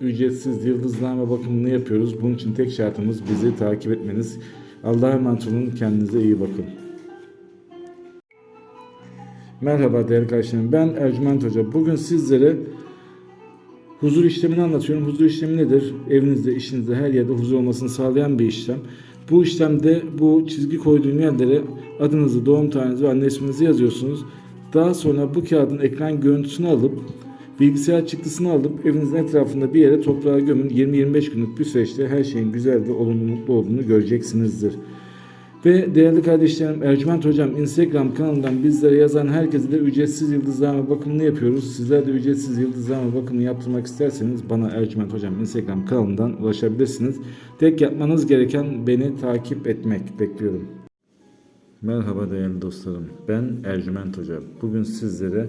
ücretsiz yıldızname bakımını yapıyoruz. Bunun için tek şartımız bizi takip etmeniz. Allah'a emanet olun. Kendinize iyi bakın. Merhaba değerli arkadaşlarım. Ben Ercüment Hoca. Bugün sizlere huzur işlemini anlatıyorum. Huzur işlemi nedir? Evinizde, işinizde, her yerde huzur olmasını sağlayan bir işlem. Bu işlemde bu çizgi koyduğum yerlere adınızı, doğum tarihinizi ve anne isminizi yazıyorsunuz. Daha sonra bu kağıdın ekran görüntüsünü alıp bilgisayar çıktısını alıp evinizin etrafında bir yere toprağa gömün. 20-25 günlük bir süreçte her şeyin güzel ve olumlu mutlu olduğunu göreceksinizdir. Ve değerli kardeşlerim Ercüment Hocam Instagram kanalından bizlere yazan herkese de ücretsiz yıldızlama bakımını yapıyoruz. Sizler de ücretsiz yıldızlama bakımını yaptırmak isterseniz bana Ercüment Hocam Instagram kanalından ulaşabilirsiniz. Tek yapmanız gereken beni takip etmek. Bekliyorum. Merhaba değerli dostlarım. Ben Ercüment Hoca. Bugün sizlere